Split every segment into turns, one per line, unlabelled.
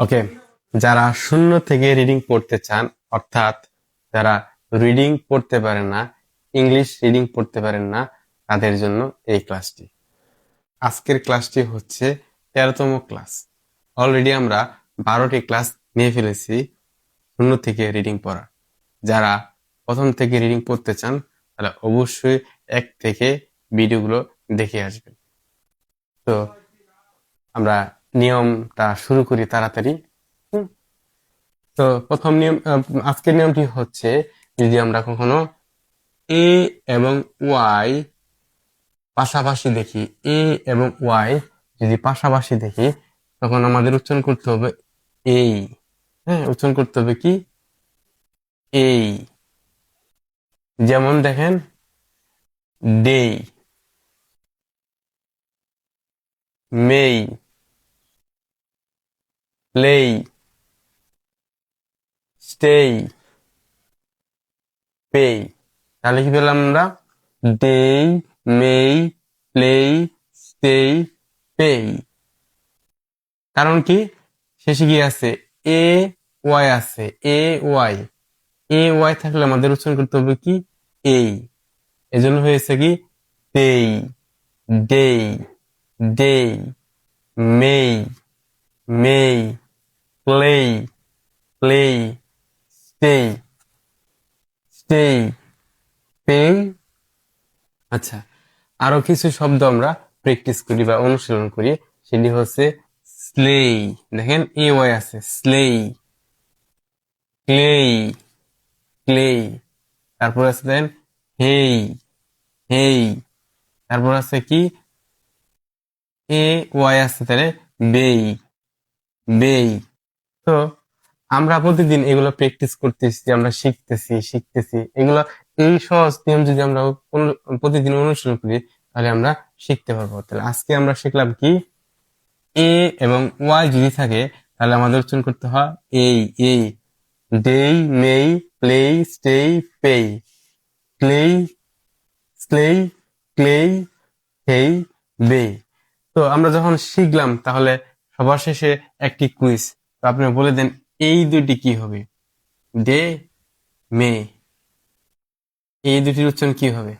ওকে যারা শূন্য থেকে রিডিং পড়তে চান, অর্থাৎ যারা রিডিং পড়তে পারেন না ইংলিশ রিডিং পড়তে পারেন না, তাদের জন্য এই ক্লাসটি আজকের ক্লাসটি হচ্ছে তেরোতম ক্লাস অলরেডি আমরা বারোটি ক্লাস নিয়ে ফেলেছি শূন্য থেকে রিডিং পড়া যারা প্রথম থেকে রিডিং পড়তে চান তাহলে অবশ্যই এক থেকে ভিডিওগুলো দেখে আসবেন। তো আমরা নিয়মটা শুরু করি তাড়াতাড়ি। তো প্রথম নিয়ম আজকের নিয়মটি হচ্ছে যদি আমরা কখনো এ এবং ওয়াই পাশাপাশি দেখি, এ এবং ওয়াই যদি পাশাপাশি দেখি, তখন আমাদের উচ্চারণ করতে হবে এই। হ্যাঁ উচ্চারণ করতে হবে কি? এই। যেমন দেখেন ডেই মেই। প্লেই স্টেই পেই তাহলে কি পেলাম আমরা? ডেই মেই প্লেই স্টেই পেই কারণ কি? শেষে কি আছে? এ ওয়াই আছে। এ ওয়াই এ ওয়াই থাকলে আমাদের উচ্চারণ করতে হবে কি? এই। এজন্য হয়েছে কি? দেই ডেই ডেই মেই মেই প্লেই প্লেই স্টেই স্টেই পেই আচ্ছা আরও কিছু শব্দ আমরা প্র্যাকটিস করি বা অনুশীলন করি, সেটি হচ্ছে স্লেই দেখেন এ ওয়াই আছে স্লেই ক্লেই ক্লেই তারপর আছে দেখেন হেই হেই তারপর আছে কি? এ ওয়াই আছে তাহলে বেই বেই তো আমরা প্রতিদিন এগুলো প্র্যাকটিস করতেছি, আমরা শিখতেছি শিখতেছি। এগুলো, এই সহজ নিয়ম যদি আমরা প্রতিদিন অনুসরণ করি, তাহলে আমরা শিখতে পারব। তাহলে আজকে আমরা শিখলাম কি? এ এবং ওয়াই যদি থাকে, তাহলে আমাদের উচ্চারণ করতে হয় এই এই ডেই মেই প্লেই স্টেই পেই ক্লেই স্লেই ক্লেই হেই বে তো আমরা যখন শিখলাম, তাহলে সবার শেষে একটি কুইজ আপনি বলে দেন, এই দুইটি কি হবে? Day may. এই দুটির উচ্চারণ কি হবে?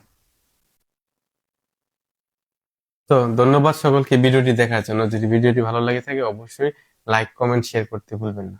তো ধন্যবাদ সকলকে ভিডিওটি দেখার জন্য। যদি ভিডিওটি ভালো লাগে থাকে, অবশ্যই লাইক কমেন্ট শেয়ার করতে ভুলবেন না।